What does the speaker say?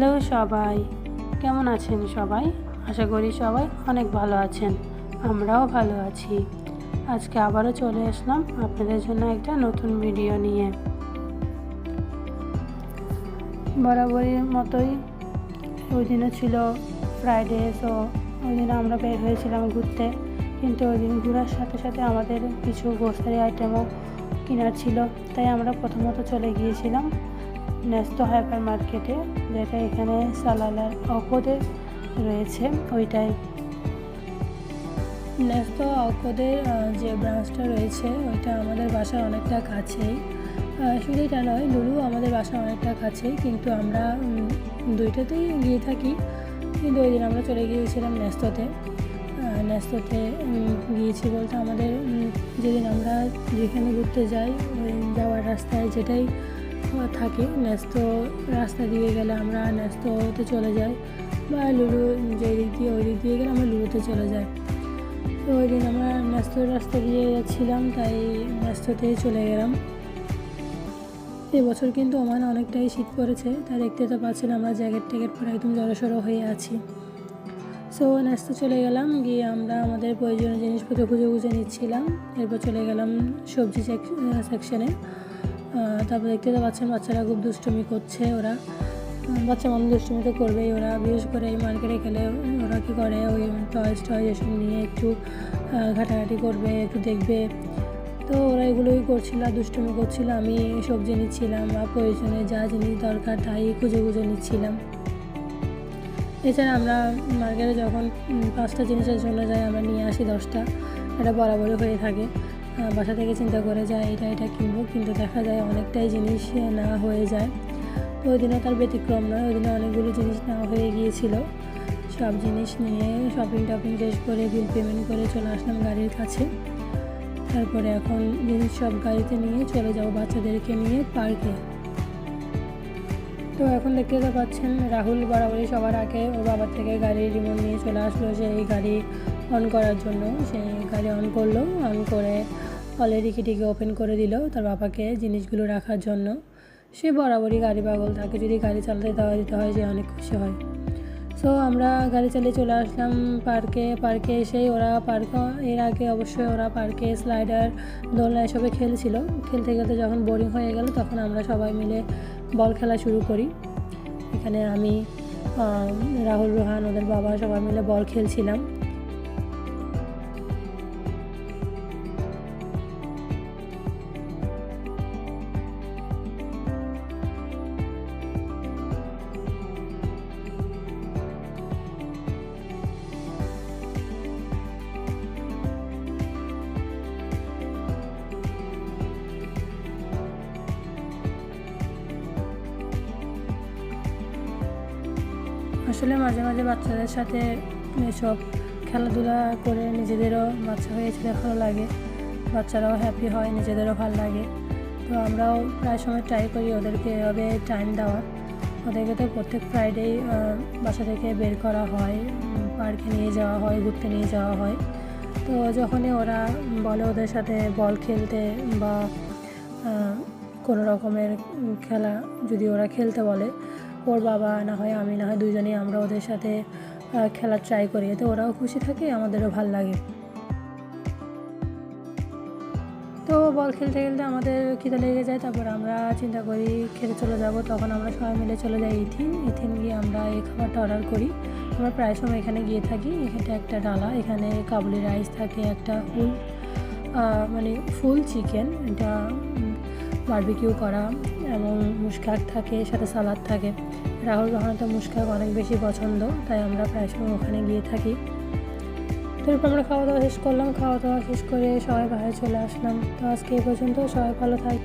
Hello সবাই। কেমন আছেন সবাই? আশা করি সবাই অনেক ভালো আছেন। আমরাও ভালো আছি। আজকে আবারও চলে আসলাম আপনাদের জন্য একটা নতুন ভিডিও নিয়ে। বরাবরের মতোই ওই দিনও ছিল ফ্রাইডে সো ওই দিন আমরা বের হয়েছিলাম ঘুরতে। কিন্তু ওই দিন ঘোরার সাথে সাথে আমাদের কিছু গ্রোসারি আইটেমও কেনার ছিল, তাই আমরা প্রথমত চলে গিয়েছিলাম। ন্যস্ত হাইপার মার্কেটে, যেটা এখানে সালালার অকদে রয়েছে ওইটাই। ন্যস্ত অকদের যে ব্রাঞ্চটা রয়েছে, ওইটা আমাদের বাসার অনেকটা কাছেই। শুধু এটা নয়, লুলু আমাদের বাসার অনেকটা কাছেই, কিন্তু আমরা দুইটাতেই গিয়ে থাকি। কিন্তু ওই দিন আমরা চলে গিয়েছিলাম ন্যস্ততে। ন্যস্ততে গিয়েছি বলতে আমাদের যেদিন আমরা যেখানে ঘুরতে যাই যাওয়ার রাস্তায় যেটাই থাকে। ন্যস্ত রাস্তা দিয়ে গেলে আমরা ন্যস্ততে চলে যাই বা লুলু যে দিক দিয়ে ওই দিক দিয়ে গেলে আমরা লুলুতে চলে যাই। তো ওই দিন আমরা ন্যস্ত রাস্তা দিয়ে যাচ্ছিলাম, তাই ন্যস্ততেই চলে গেলাম। এবছর কিন্তু ওমানে অনেকটাই শীত পড়েছে তাই দেখতে তো পাচ্ছেন আমরা জ্যাকেট ট্যাকেট পরে একদম জড়সড়ো হয়ে আছি। সো ন্যস্ত চলে গেলাম, গিয়ে আমরা আমাদের প্রয়োজনীয় জিনিসপত্র খুঁজে খুঁজে নিচ্ছিলাম। এরপর চলে গেলাম সবজি সেকশনে তারপর দেখতে তো পাচ্ছেন বাচ্চারা খুব দুষ্টুমি করছে ওরা। বাচ্চা মানুষ দুষ্টুমি তো করবেই ওরা। বিশেষ করে এই মার্কেটে গেলে ওরা কী করে? ওই টয়েস টয়েস এসব নিয়ে একটু ঘাটাঘাটি করবে, একটু দেখবে। তো ওরা এগুলোই করছিল, দুষ্টুমি করছিল। আমি সবজি নিচ্ছিলাম বা প্রয়োজনে যা জিনিস দরকার তাই খুঁজে খুঁজে নিচ্ছিলাম। এছাড়া আমরা মার্কেটে যখন পাঁচটা জিনিসের জন্য যাই, আমরা নিয়ে আসি দশটা। এটা বরাবরই হয়ে থাকে। বাসা থেকে চিন্তা করে যায় এটা এটা কিনবো। কিন্তু দেখা যায় অনেকটাই জিনিস না হয়ে যায়। তো ওই দিনে তার ব্যতিক্রম নয়, ওই দিনে অনেকগুলো জিনিস না হয়ে গিয়েছিল। সব জিনিস নিয়ে শপিং টপিং শেষ করে বিল পেমেন্ট করে চলে আসলাম গাড়ির কাছে। তারপরে এখন জিনিস সব গাড়িতে নিয়ে চলে যাব বাচ্চাদেরকে নিয়ে পার্কে। তো এখন দেখতে পাচ্ছেন, রাহুল বরাবরই সবার আগে ওর বাবার থেকে গাড়ির রিমোট নিয়ে চলে আসলো সেই গাড়ি অন করার জন্য। সেই গাড়ি অন করল অন করে অলরেডি কিটিকে ওপেন করে দিল তার বাবাকে জিনিসগুলো রাখার জন্য। সে বরাবরই গাড়ি পাগল, তাকে যদি গাড়ি চালাতে দেওয়া দিতে হয় যে অনেক খুশি হয়। সো আমরা গাড়ি চালিয়ে চলে আসলাম পার্কে। পার্কে এসেই ওরা পার্ক, এর আগে অবশ্যই ওরা পার্কে স্লাইডার, দোলনা এসবে খেলছিল। খেলতে খেলতে যখন বোরিং হয়ে গেল তখন আমরা সবাই মিলে বল খেলা শুরু করি। এখানে আমি রাহুল, রোহান, ওদের বাবা সবাই মিলে বল খেলছিলাম। আসলে মাঝে মাঝে বাচ্চাদের সাথে এসব খেলাধুলা করে নিজেদেরও বাচ্চা হয়েছে ভালো লাগে। বাচ্চারাও হ্যাপি হয়, নিজেদেরও ভালো লাগে। তো আমরাও প্রায় সময় ট্রাই করি ওদেরকে এভাবে টাইম দেওয়ার। ওদেরকে তো প্রত্যেক ফ্রাইডেই বাসা থেকে বের করা হয় পার্কে নিয়ে যাওয়া হয়, ঘুরতে নিয়ে যাওয়া হয়। তো যখনই ওরা বলে ওদের সাথে বল খেলতে বা কোনো রকমের খেলা যদি ওরা খেলতে বলে ওর বাবা না হয় আমি না হয় দুজনেই আমরা ওদের সাথে আহ, খেলা ট্রাই করি। এতে ওরাও খুশি থাকে আমাদেরও ভালো লাগে। তো বল খেলতে খেলতে আমাদের খিদে লেগে যায় তারপর আমরা চিন্তা করি খেতে চলে যাব। তখন আমরা সবাই মিলে চলে যাই ইথিন। ইথিন গিয়ে আমরা এই খাবারটা অর্ডার করি। আমরা প্রায় সময় এখানে গিয়ে থাকি। এখানে একটা ডালা এখানে কাবুলি রাইস থাকে একটা ফুল মানে ফুল চিকেন এটা বারবিকিউ করা এবং মুশকাক থাকে, সাথে সালাদ থাকে। রাহুল রহনা তো মুশকাক অনেক বেশি পছন্দ, তাই আমরা প্রায় সময় ওখানে গিয়ে থাকি। তো এরপর আমরা খাওয়া দাওয়া শেষ করলাম। খাওয়া দাওয়া শেষ করে সবাই বাইরে চলে আসলাম। তো আজকে এই পর্যন্ত। সবাই ভালো থাক